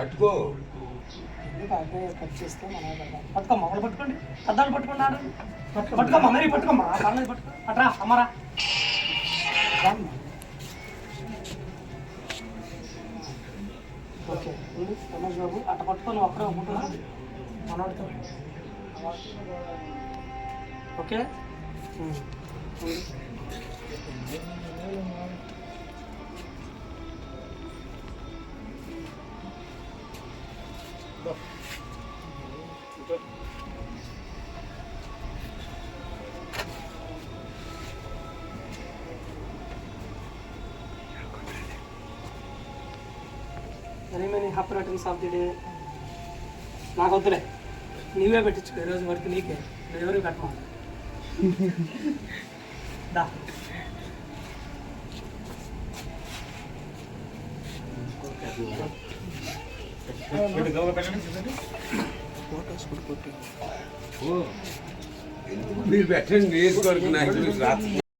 పట్టుకో. పట్టుకోమ్మా ఒకటి పట్టుకోండి అద్దాలు పట్టుకోండి. ఆడ పట్టుకోమ్మా మరి పట్టుకోమ్మా పర్లేదు పట్టుకో అట్రా అమ్మరా. ఓకే రమేష్ బాబు. అట్ట పట్టుకొని ఒక్కడే ఉంటుందా మనోడితో. ఓకే? ఉమ్. ఉంది. Very many happy returns of the day నాకు వద్దులే నీవే పెట్టించుకో ఈరోజు వరకు నీకే నేను ఎవరికి పెట్టమా దా మీరు పెట్టండి వేసుకోరు నాకు రాత్రి